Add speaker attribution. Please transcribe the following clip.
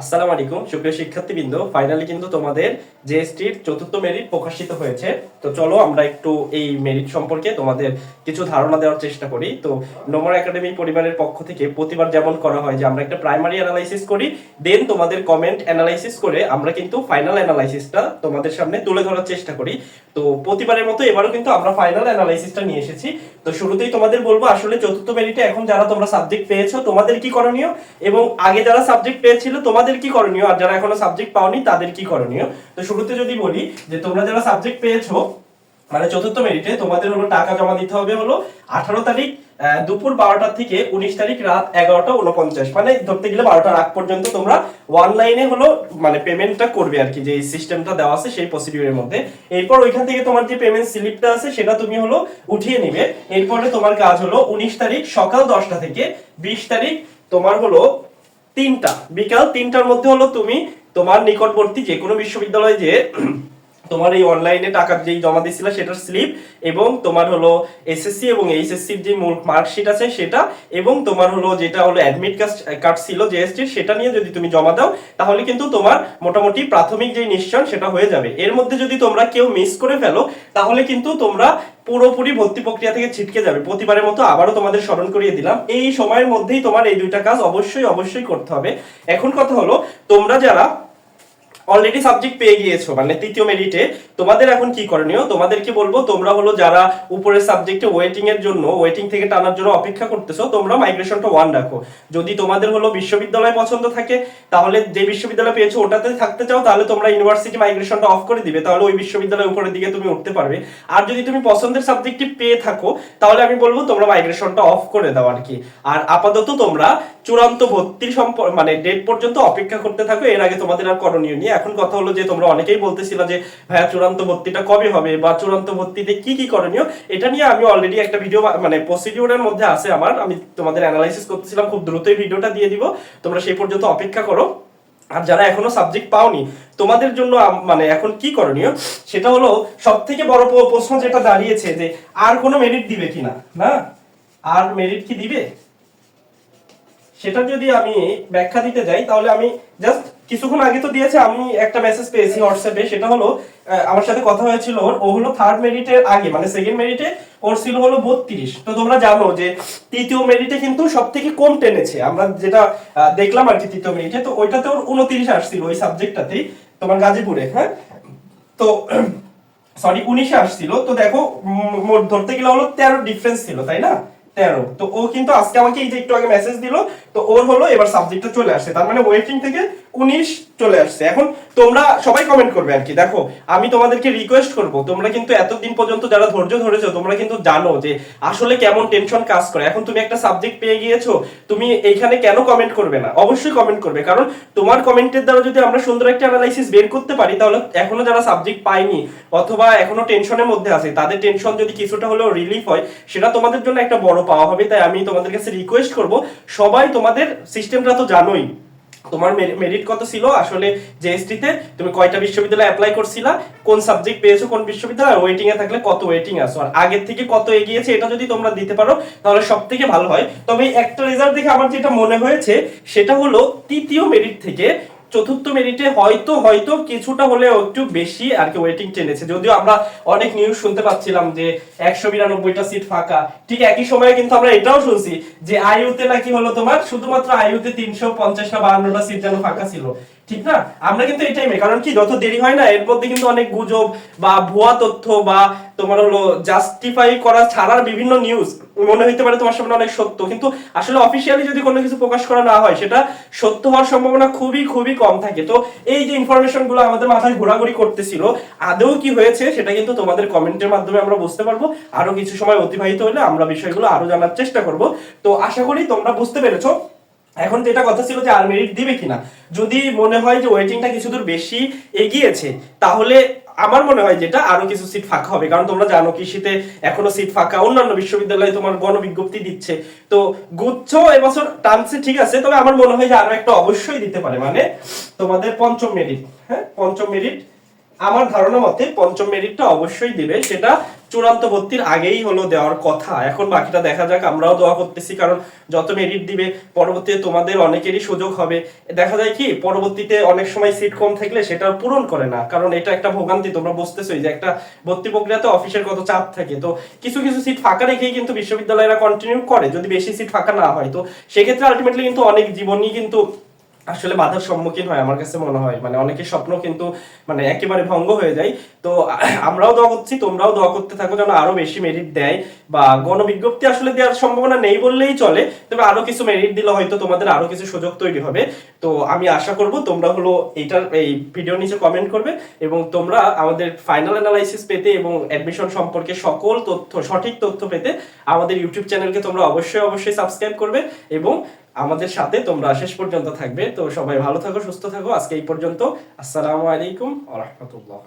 Speaker 1: আসসালামু আলাইকুম, সুপ্রিয় শিক্ষার্থীবৃন্দ। ফাইনালি কিন্তু তোমাদের জেএসটির চতুর্থ মেরিট প্রকাশিত হয়েছে। তো চলো আমরা একটু এই মেরিট সম্পর্কে তোমাদের কিছু ধারণা দেওয়ার চেষ্টা করি। তো নোমর একাডেমি পরিবারের পক্ষ থেকে প্রতিবার যেমন করা হয় যে আমরা একটা প্রাইমারি অ্যানালাইসিস করি দেন তোমাদের কমেন্ট অ্যানালাইসিস করে আমরা কিন্তু ফাইনাল অ্যানালাইসিসটা তোমাদের সামনে তুলে ধরার চেষ্টা করি। তো প্রতিবারের মতো এবারও কিন্তু আমরা ফাইনাল অ্যানালাইসিসটা নিয়ে এসেছি। তো শুরুতেই তোমাদের বলব, আসলে চতুর্থ মেরিটে এখন যারা তোমরা সাবজেক্ট পেয়েছ, তোমাদের কি করণীয়? এবং আগে যারা সাবজেক্ট পেয়েছিল, তোমাদের কি করণীয়? আর যারা এখনও সাবজেক্ট পাওনি, তাদের কি করণীয়? তো শুরুতে যদি বলি যে তোমরা যারা সাবজেক্ট পেয়েছ মানে চতুর্থ মেরিটে তোমাদের হলো টাকা জমা দিতে হবে হলো আঠারো তারিখ দুপুর বারোটা থেকে উনিশ তারিখ রাত এগারোটা উনপঞ্চাশ। মানে ধরতে গেলে বারোটার আগ পর্যন্ত তোমরা অনলাইনে হলো মানে পেমেন্টটা করবে আর কি, যে সিস্টেমটা দেওয়া আছে সেই প্রসিডিউরের মধ্যে। এরপর ওইখান থেকে তোমার যে পেমেন্ট স্লিপটা আছে, সেটা তুমি হলো উঠিয়ে নিবে। এরপরে তোমার কাজ হলো উনিশ তারিখ সকাল দশটা থেকে বিশ তারিখ তোমার হলো তিনটা। বিকাল তিনটার মধ্যে হলো তুমি তোমার নিকটবর্তী যে কোনো বিশ্ববিদ্যালয়ে যে তোমার এই অনলাইনে টাকা যেই জমা দিয়েছিল সেটার স্লিপ এবং তোমার হলো এসএসসি এবং এইচএসসির যে মূল মার্কশিট আছে সেটা এবং তোমার হলো যেটা হলো অ্যাডমিট কার্ড ছিল জিএসটির সেটা নিয়ে যদি তুমি জমা দাও, তাহলে কিন্তু তোমার মোটামুটি প্রাথমিক যে নিশ্চয় সেটা হয়ে যাবে। এর মধ্যে যদি তোমরা কেউ মিস করে ফেলো, তাহলে কিন্তু তোমরা পুরোপুরি ভর্তি প্রক্রিয়া থেকে ছিটকে যাবে। প্রতিবারের মতো আবারও তোমাদের স্মরণ করিয়ে দিলাম। এই সময়ের মধ্যেই তোমার এই দুইটা কাজ অবশ্যই অবশ্যই করতে হবে। এখন কথা হলো, তোমরা যারা অলরেডি সাবজেক্ট পেয়ে গিয়েছো মানে তৃতীয় মেরিটে তোমাদের এখন কি করণীয়? তোমাদেরকে বলব, তোমরা হলো যারা উপরের সাবজেক্টে ওয়েটিং এর জন্য ওয়েটিং থেকে টানার জন্য অপেক্ষা করতেছো, তোমরা মাইগ্রেশনটা ওয়ান রাখো। যদি তোমাদের হলো বিশ্ববিদ্যালয় পছন্দ থাকে, তাহলে যে বিশ্ববিদ্যালয় পেয়েছ ওটাতে থাকতে চাও, তাহলে তোমরা ইউনিভার্সিটি মাইগ্রেশনটা অফ করে দিবে, তাহলে ওই বিশ্ববিদ্যালয়ের উপরের দিকে তুমি উঠতে পারবে। আর যদি তুমি পছন্দের সাবজেক্টটি পেয়ে থাকো, তাহলে আমি বলব তোমরা মাইগ্রেশনটা অফ করে দাও আর কি। আর আপাতত তোমরা চূড়ান্ত ভর্তির সম্পর্ক মানে ডেট পর্যন্ত অপেক্ষা করতে থাকো, এর আগে তোমাদের আর করণীয় নিয়ে এখন কথা হলো যে, তোমরা অনেকেই বলতেছিল যে, ভাইয়া, চূড়ান্ত ভর্তিটা কবে হবে বা চূড়ান্ত ভর্তিতে কি কি করণীয়? এটা নিয়ে আমি অলরেডি একটা ভিডিও মানে প্রসিডিউরের মধ্যে আছে আমার। আমি তোমাদের অ্যানালাইসিস করতেছিলাম, খুব দ্রুতই ভিডিওটা দিয়ে দিব। তোমরা সেই পর্যন্ত অপেক্ষা করো। আর যারা এখনও সাবজেক্ট পাওনি, তোমাদের জন্য মানে এখন কি করণীয়? সেটা হলো সব থেকে বড় প্রশ্ন যেটা দাঁড়িয়েছে যে, আর কোনো মেরিট দিবে কিনা? না আর মেরিট কি দিবে? সেটা যদি আমি ব্যাখ্যা দিতে যাই, তাহলে আমি জাস্ট কিছুক্ষণ আগে তো দিয়েছে, আমি একটা মেসেজ পেয়েছি হোয়াটসঅ্যাপে সেটা হলো আমার সাথে কথা হয়েছিল ওর, ও হলো থার্ড মেরিটের আগে মানে সেকেন্ড মেরিটে ওর ছিল হলো বত্রিশ। তো তোমরা জানো যে তৃতীয় মেরিটে কিন্তু সব থেকে কম টেনেছে। আমরা যেটা দেখলাম আর কি তৃতীয় মেরিটে তো ওইটাতে ওর উনত্রিশ আসছিল ওই সাবজেক্টটাতেই তোমার গাজীপুরে হ্যাঁ? তো সরি উনিশে আসছিল। তো দেখো ধরতে গেলে হলো তেরো ডিফারেন্স ছিল, তাই না? তেরো। তো ও কিন্তু আজকে আমাকে এই যে একটু আগে মেসেজ দিল, তো ওর হলো এবার সাবজেক্টটা চলে আসছে। তার মানে ওয়েটিং থেকে উনিশ চলে আসছে। এখন তোমরা সবাই কমেন্ট করবে আর কি। দেখো, আমি তোমাদেরকে রিকোয়েস্ট করব, তোমরা কিন্তু এতদিন পর্যন্ত যারা ধৈর্য ধরেছো, তোমরা কিন্তু জানো যে আসলে কেমন টেনশন কাজ করে। এখন তুমি একটা সাবজেক্ট পেয়ে গিয়েছো, তুমি এইখানে কেন কমেন্ট করবে না? অবশ্যই কমেন্ট করবে, কারণ তোমার কমেন্টের দ্বারা যদি আমরা সুন্দর একটা অ্যানালাইসিস বের করতে পারি, তাহলে এখনও যারা সাবজেক্ট পায়নি, অথবা এখনও টেনশনের মধ্যে আছে, তাদের টেনশন যদি কিছুটা হলেও রিলিফ হয়, সেটা তোমাদের জন্য একটা বড় পাওয়া হবে। তাই আমি তোমাদের কাছে রিকোয়েস্ট করব, সবাই তোমাদের সিস্টেমটা তো জানোই। তোমার মেরিট কত ছিল? আসলে জিএসটি তে তুমি কয়টা বিশ্ববিদ্যালয়ে অ্যাপ্লাই করছিলা? কোন সাবজেক্ট পেয়েছ কোন বিশ্ববিদ্যালয়? ওয়েটিং এ থাকলে কত ওয়েটিং আছো? আর আগের থেকে কত এগিয়েছে এটা যদি তোমরা দিতে পারো, তাহলে সব থেকে ভালো হয়। তবে একটা রেজাল্ট দেখে আমার যেটা মনে হয়েছে, সেটা হলো তৃতীয় মেরিট থেকে চতুর্থ মিনিটে হয়তো হয়তো কিছুটা হলেও একটু বেশি আর কি ওয়েটিং টেনেছে যদিও আমরা অনেক নিউজ শুনতে পাচ্ছিলাম যে একশো বিরানব্বইটা সিট ফাঁকা। ঠিক একই সময়ে কিন্তু আমরা এটাও শুনছি যে আইউতে নাকি হলো তোমার, শুধুমাত্র আইউতে তিনশো পঞ্চাশটা বাহান্নটা সিট যেন ফাঁকা ছিল। ঠিক না? আমরা কিন্তু এই টাইমে কারণ কি, যত দেরি হয় না, এর মধ্যে কিন্তু অনেক গুজব বা ভুয়া তথ্য বা তোমার হলো জাস্টিফাই করা ছাড়ার বিভিন্ন নিউজ মনে হইতে পারে তোমার সামনে অনেক সত্য। কিন্তু আসলে অফিসিয়ালি যদি কোনো কিছু প্রকাশ করা না হয়, সেটা সত্য হওয়ার সম্ভাবনা খুবই খুবই কম থাকে। তো এই যে ইনফরমেশনগুলো আমাদের মাথায় ঘোরাঘুরি করতেছিল, আদৌ কি হয়েছে সেটা কিন্তু তোমাদের কমেন্টের মাধ্যমে আমরা বুঝতে পারব। আরও কিছু সময় অতিবাহিত হলে আমরা বিষয়গুলো আরও জানার চেষ্টা করব। তো আশা করি তোমরা বুঝতে পেরেছ। এখন যেটা কথা ছিল যে আর মেরিট দিবে কিনা, যদি মনে হয় যে ওয়েটিংটা কিছু দূর বেশি এগিয়েছে, তাহলে আমার মনে হয় যেটা আরও কিছু সিট ফাঁকা হবে, কারণ তোমরা জানো কৃষিতে এখনও সিট ফাঁকা, অন্যান্য বিশ্ববিদ্যালয়ে তোমার গণবিজ্ঞপ্তি দিচ্ছে। তো গুচ্ছ, এবছর টানছে ঠিক আছে, তবে আমার মনে হয় যে আরও একটা অবশ্যই দিতে পারে মানে তোমাদের পঞ্চম মেরিট হ্যাঁ? পঞ্চম মেরিট আমার ধারণা মতে পঞ্চম মেরিটটা অবশ্যই দিবে। সেটা চূড়ান্ত ভর্তির আগেই হলো দেওয়ার কথা। এখন বাকিটা দেখা যাক, আমরাও দোয়া করতেছি, কারণ যত মেরিট দিবে, পরবর্তীতে তোমাদের অনেকেরই সুযোগ হবে। দেখা যায় কি, পরবর্তীতে অনেক সময় সিট কম থাকলে সেটা পূরণ করে না, কারণ এটা একটা ভোগান্তি, তোমরা বুঝতেছোই যে একটা ভর্তি প্রক্রিয়াতে অফিসের কত চাপ থাকে। তো কিছু কিছু সিট ফাঁকা রেখেই কিন্তু বিশ্ববিদ্যালয়রা কন্টিনিউ করে, যদি বেশি সিট ফাঁকা না হয়। তো সেক্ষেত্রে আলটিমেটলি কিন্তু অনেক জীবনই কিন্তু আসলে বাধার সম্মুখীন হয় আমার কাছে মনে হয়। মানে অনেকের স্বপ্ন কিন্তু মানে একেবারে ভঙ্গ হয়ে যায়। তো আমরাও দোয়া করছি, তোমরাও দোয়া করতে থাকো যেন আরও বেশি মেরিট দেয় বা গণবিজ্ঞপ্তি আসলে দেওয়ার সম্ভাবনা নেই বললেই চলে, তবে আরও কিছু মেরিট দিলে হয়তো তোমাদের আরও কিছু সুযোগ তৈরি হবে। তো আমি আশা করব তোমরা হলো এইটার, এই ভিডিও নিচে কমেন্ট করবে এবং তোমরা আমাদের ফাইনাল অ্যানালাইসিস পেতে এবং অ্যাডমিশন সম্পর্কে সকল তথ্য, সঠিক তথ্য পেতে আমাদের ইউটিউব চ্যানেলকে তোমরা অবশ্যই অবশ্যই সাবস্ক্রাইব করবে এবং আমাদের সাথে তোমরা শেষ পর্যন্ত থাকবে। তো সবাই ভালো থাকো, সুস্থ থাকো। আজকে এই পর্যন্ত। আসসালামু আলাইকুম আ রহমতুল্লাহ।